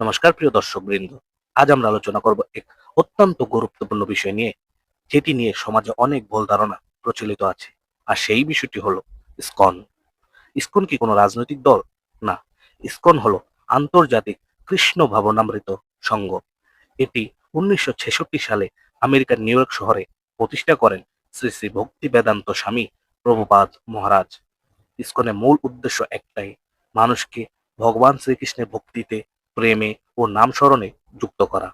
নমস্কার, প্রিয় দর্শক বৃন্দ আজ আমরা আলোচনা করব এক অত্যন্ত গুরুত্বপূর্ণ বিষয় নিয়ে, যেটি নিয়ে সমাজে অনেক ভুল ধারণা প্রচলিত আছে। আর সেই বিষয়টি হলো ইসকন। ইসকন কি কোনো রাজনৈতিক দল? না, ইসকন হলো আন্তর্জাতিক কৃষ্ণ ভাবনামৃত সংঘ। এটি উনিশশো ছেষট্টি সালে আমেরিকার নিউ ইয়র্ক শহরে প্রতিষ্ঠা করেন শ্রী শ্রী ভক্তি বেদান্ত স্বামী প্রভুপাদ মহারাজ। ইসকনের মূল উদ্দেশ্য একটাই, মানুষকে ভগবান শ্রীকৃষ্ণের ভক্তিতে প্রেমে ও নাম স্মরণে যুক্ত করা।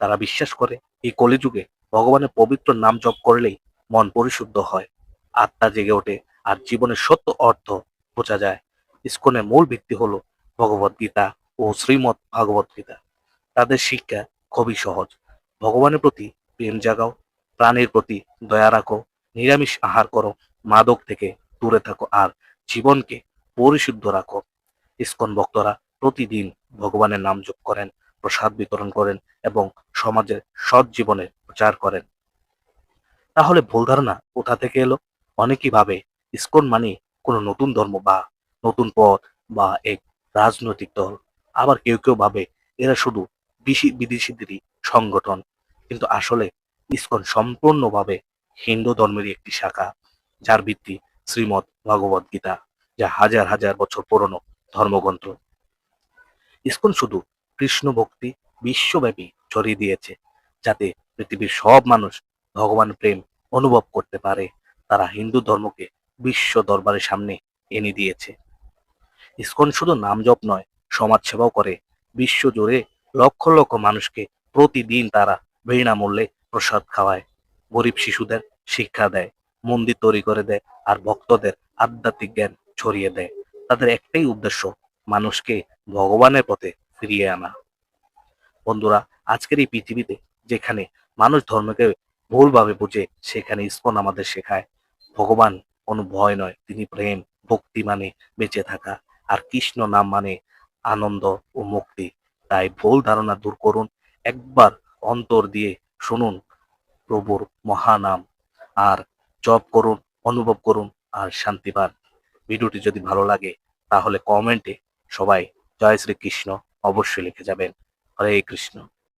তারা বিশ্বাস করে, এই কলিযুগে ভগবানের পবিত্র নাম জপ করলেই মন পরিশুদ্ধ হয়। আত্মা জেগে ওঠে আর জীবনের সত্য অর্থ বোঝা যায়। ইসকনের মূল ভিত্তি হলো ভগবত গীতা ও শ্রীমৎ ভাগবত গীতা। তাদের শিক্ষা খুবই সহজ। ভগবানের প্রতি প্রেম জাগাও, প্রাণীর প্রতি দয়া রাখো, নিরামিষ আহার করো, মাদক থেকে দূরে থাকো আর জীবনকে পরিশুদ্ধ রাখো। ইসকন ভক্তরা প্রতিদিন ভগবানের নাম যোগ করেন, প্রসাদ বিতরণ করেন এবং সমাজের সৎ জীবনের প্রচার করেন। তাহলে ভুল ধারণা কোথা থেকে এলো? অনেকেই ভাবে ইস্কন মানে কোনো নতুন ধর্ম বা নতুন পথ বা এক রাজনৈতিক দল। আবার কেউ কেউ ভাবে এরা শুধু বিশি- বিদেশিদেরই সংগঠন। কিন্তু আসলে ইসকন সম্পূর্ণভাবে হিন্দু ধর্মেরই একটি শাখা, যার ভিত্তি শ্রীমৎ ভগবত গীতা, যা হাজার হাজার বছর পুরনো ধর্মগ্রন্থ। ইসকন শুধু কৃষ্ণ ভক্তি বিশ্বব্যাপী ছড়িয়ে দিয়েছে, যাতে পৃথিবীর সব মানুষ ভগবান প্রেম অনুভব করতে পারে। তারা হিন্দু ধর্মকে বিশ্ব দরবারের সামনে এনে দিয়েছে। ইসকন শুধু নাম জপ নয়, সমাজ সেবাও করে। বিশ্ব জুড়ে লক্ষ লক্ষ মানুষকে প্রতিদিন তারা বিনামূল্যে প্রসাদ খাওয়ায়। গরিব শিশুদের শিক্ষা দেয়, মন্দির তৈরি করে দেয় আর ভক্তদের আধ্যাত্মিক জ্ঞান ছড়িয়ে দেয়। তাদের একটাই উদ্দেশ্য, মানুষকে ভগবানের পথে ফিরিয়ে আনা। বন্ধুরা, আজকের এই পৃথিবীতে যেখানে মানুষ ধর্মকে ভুলভাবে বুঝে, সেখানে ইসকন আমাদের শেখায়, ভগবান কোনো ভয় নয়, তিনি প্রেম, ভক্তি মানে বেঁচে থাকা, আর কৃষ্ণ নাম মানে আনন্দ ও মুক্তি। তাই ভুল ধারণা দূর করুন, একবার অন্তর দিয়ে শুনুন প্রভুর মহানাম, আর জপ করুন, অনুভব করুন, আর শান্তি পান। ভিডিওটি যদি ভালো লাগে, তাহলে কমেন্টে সবাই জয় শ্রীকৃষ্ণ অবশ্যই লিখে যাবেন। হরে কৃষ্ণ।